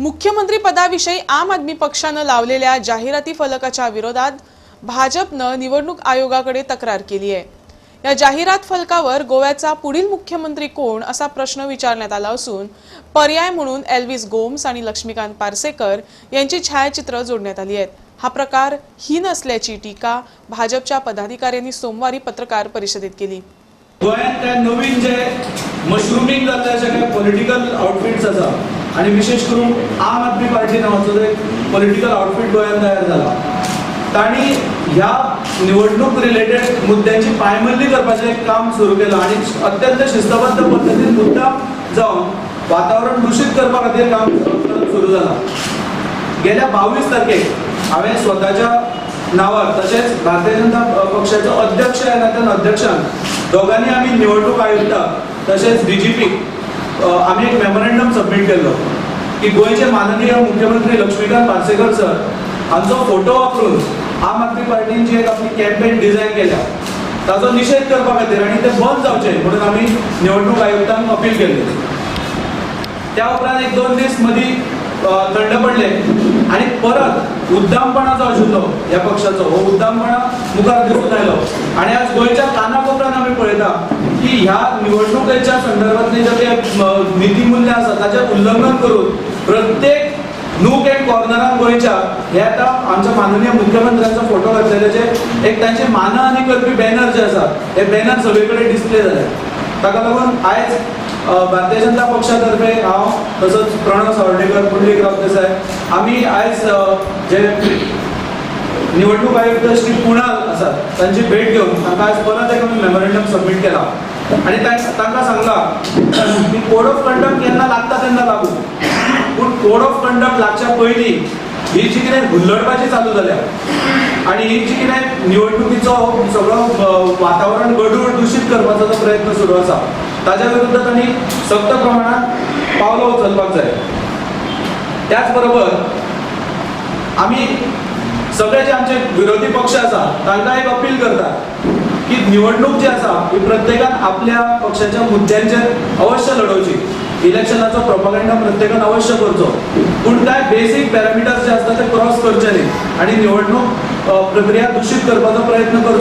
मुख्यमंत्री पदाविषयी आम आदमी पक्षानं लावलेल्या जाहिराती फलकाच्या विरोधात भाजपनं निवडणूक आयोगाकडे तक्रार केली आहे. या जाहिरात फलकावर गोव्याचा पुढील मुख्यमंत्री कोण असा प्रश्न विचारण्यात आला असून पर्याय म्हणून एल्विस गोम्स आणि लक्ष्मीकांत पार्सेकर यांची छायाचित्र जोडण्यात आली आहेत. हा प्रकार हीन असल्याची टीका भाजपच्या पदाधिकाऱ्यांनी सोमवारी पत्रकार परिषदेत केली. गोंयांत नवीन जे मशरुमींग जाता अशे पॉलिटिकल आउटफिट्स आसा आनी विशेष करून आम आदमी पार्टी नावाचं एक पॉलिटिकल आउटफिट गोंयांत तयार झाला. तांणी ह्या निवडणूक रिलेटेड मुद्द्यांची पायमल्ली करपाचें एक काम सुरू केलां आनी अत्यंत शिस्तबद्ध पद्दतीन मुद्दा जावन वातावरण दूषित करपा खातीर काम सुरू जालां गेल्या बावीस तारखेक हांवें स्वताच्या नांवार तशेंच भारतीय जनता पक्षाचो अध्यक्ष ह्या नात्यान अध्यक्षान दोगांनी आमी निवडणूक आयुक्ताक तशेंच डीजीपीक आमी एक मेमोरेंडम सबमीट केल्लो की गोंयचे माननीय मुख्यमंत्री लक्ष्मीकांत पार्सेकर सर हांचो फोटो वापरून आम आदमी पार्टीन जी एक आपली कॅम्पेन डिझायन केल्या ताचो निशेध करपा खातीर आनी ते बंद जावचे म्हणून आमी निवडणूक आयुक्तांक अपील केल्ली त्या उपरांत एक दोन दीस मदीं थंड पडले आणि परत उद्दामपणा जो आशिल्लो ह्या पक्षाचो हो उद्दामपणा मुखार दिसून आयलो. आणि आज गोंयच्या कानाकोपऱ्यान आमी पळयता की ह्या निवडणुकेच्या संदर्भातले जे ते म, नितीमूल्य आसा ताचें उल्लंघन करून प्रत्येक नूक एंड कॉर्नरान गोंयच्या हे आतां आमच्या माननीय मुख्यमंत्र्यांचो फोटो घातलेले जे एक तांचे मानहानी करपी बॅनर जे आसा हे बॅनर सगळे कडेन डिस्प्ले जाले ताका लागून आयज भारतीय जनता पक्षातर्फे हांव तसोच प्रणव सावर्डेकर पुंडलीक राव देसाय आमी आयज जे निवडणूक आयुक्त श्री कुणाल आसात तांची भेट घेवन तांकां आयज परत एक आमी मेमोरेंडम सबमीट केला. आनी तां- तांकां सांगलां की कोड ऑफ कंडक्ट केन्ना लागता तेन्ना लागू. पूण कोड ऑफ कंडक्ट लागच्या पयलीं ही जी कितें हुल्लडबाजी चालू जाल्या आनी ही जी कितें निवडणुकीचो सगळो वातावरण गडूळ दूषित करपाचो जो प्रयत्न सुरू आसा ताज्या विरुद्ध तांणी सक्त प्रमाणात पावलां उचलपाक जाय त्याच बरोबर आमी सगळे जे आमचे विरोधी पक्ष आसा तांकां एक अपील करतात की निवडणूक जी आसा ही प्रत्येकान आपल्या पक्षाच्या मुद्द्यांचेर अवश्य लढोवची. इलेक्शनाचो प्रोपागंडा प्रत्येकान अवश्य करचो. पूण कांय बेसीक पॅरामिटर्स जे आसता ते क्रॉस करचे न्ही आनी निवडणूक प्रक्रिया दूषित करपाचो प्रयत्न करचो.